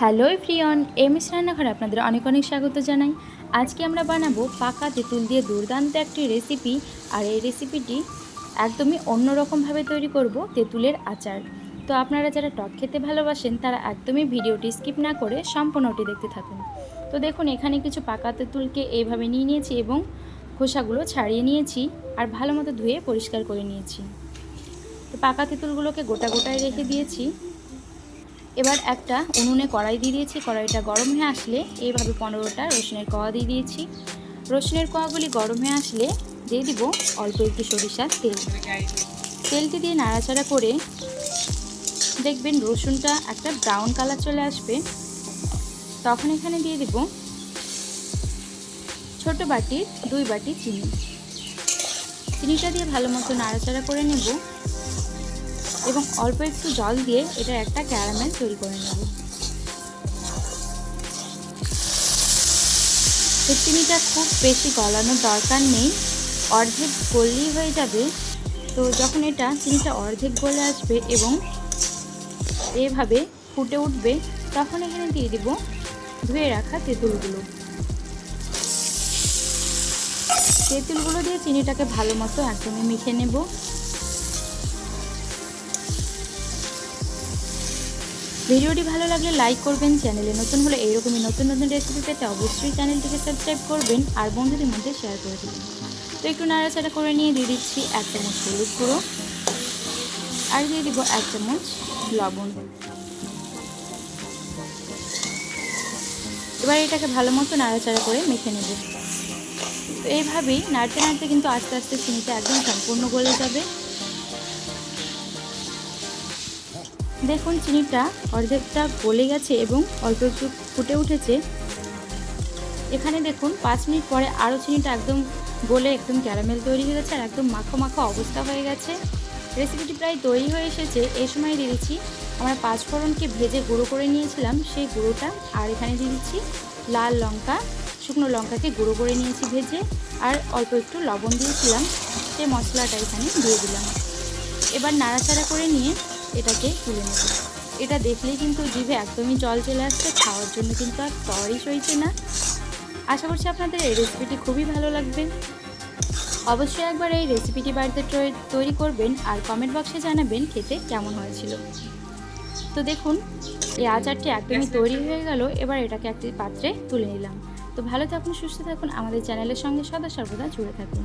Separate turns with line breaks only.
Hello ফ্রিয়ন MS রান্নাঘরে আপনাদের অনেক অনেক স্বাগত জানাই। আজকে আমরা বানাবো পাকা তেঁতুল দিয়ে দুর্দান্ত একটি রেসিপি আর এই রেসিপিটি একদমই অন্যরকমভাবে তৈরি করব তেঁতুলের আচার। তো আপনারা যারা টক খেতে ভালোবাসেন, তারা একদমই ভিডিওটি স্কিপ না করে সম্পূর্ণটি দেখতে থাকুন। তো দেখুন, এখানে কিছু পাকা তেঁতুলকে এইভাবে নিয়ে নিয়েছি এবং খোসাগুলো ছাড়িয়ে নিয়েছি, আর ভালো মতো ধুয়ে পরিষ্কার করে নিয়েছি। তো পাকা তেঁতুলগুলোকে গোটা গোটায় রেখে দিয়েছি। এবার একটা উনুনে কড়াই দিয়ে দিয়েছি। কড়াইটা গরম হয়ে আসলে এইভাবে পনেরোটা রসুনের কোয়া দিয়ে দিয়েছি। রসুনের কোয়াগুলি গরম হয়ে আসলে দিয়ে দিব অল্প একটু সরিষার তেল। তেলটি দিয়ে নাড়াচাড়া করে দেখবেন রসুনটা একটা ব্রাউন কালার চলে আসবে। তখন এখানে দিয়ে দিব ছোট বাটির দুই বাটি চিনি। চিনিটা দিয়ে ভালো মতো নাড়াচাড়া করে নেব। এবং অল্প একটু জল দিয়ে এটা একটা ক্যারামেল তৈরি করে নেব। চিনিটা খুব বেশি গলানোর দরকার নেই। অর্ধেক গললেই হয়ে যাবে। তো যখন এটা চিনিটা অর্ধেক গলে আসবে এবং এভাবে ফুটে উঠবে, তখন এখানে দিয়ে দিব ধুয়ে রাখা তেঁতুলগুলো। তেঁতুলগুলো দিয়ে চিনিটাকে ভালো মতো একদমই মিশে নেব। ভিডিওটি ভালো লাগলে লাইক করবেন, চ্যানেলে নতুন হলে এইরকমই নতুন নতুন রেসিপি পেতে অবশ্যই চ্যানেলটিকে সাবস্ক্রাইব করবেন আর বন্ধুদের মধ্যে শেয়ার করে দেবেন। তো একটু নাড়াচাড়া করে নিয়ে দিয়ে দিচ্ছি এক চামচ হলুদ গুঁড়ো আর দিয়ে দিব এক চামচ লবণ। এবার এটাকে ভালো মতো নাড়াচাড়া করে মেখে নেব। তো এইভাবেই নাড়তে নাড়তে কিন্তু আস্তে আস্তে চিনিটা একদম সম্পূর্ণ গলে যাবে। দেখুন, চিনিটা অর্ধেকটা গলে গেছে এবং অল্প একটু ফুটে উঠেছে। এখানে দেখুন, পাঁচ মিনিট পরে আরও চিনিটা একদম গলে একদম ক্যারামেল তৈরি হয়ে গেছে আর একদম মাখো মাখো অবস্থা হয়ে গেছে। রেসিপিটি প্রায় তৈরি হয়ে এসেছে। এই সময় দিয়ে দিচ্ছি, আমরা পাঁচ ফোড়নকে ভেজে গুঁড়ো করে নিয়েছিলাম। সেই গুঁড়োটা আর এখানে দিয়ে দিচ্ছি লাল লঙ্কা, শুকনো লঙ্কাকে গুঁড়ো করে নিয়েছি ভেজে আর অল্প একটু লবণ দিয়েছিলাম। সেই মশলাটা এখানে দিয়ে দিলাম। এবার নাড়াচাড়া করে নিয়ে এটাকে তুলে নেব। এটা দেখলেই কিন্তু জিভে একদমই জল চলে আসছে খাওয়ার জন্য কিন্তু আর তরই সইছে না। আশা করছি আপনাদের এই রেসিপিটি খুবই ভালো লাগবে। অবশ্যই একবার এই রেসিপিটি বাড়িতে তৈরি করবেন আর কমেন্ট বক্সে জানাবেন খেতে কেমন হয়েছিল। তো দেখুন এই আচারটি একদমই তৈরি হয়ে গেল এবার এটাকে একটি পাত্রে তুলে নিলাম। তো ভালো থাকুন সুস্থ থাকুন আমাদের চ্যানেলের সঙ্গে সদা সর্বদা জুড়ে থাকুন।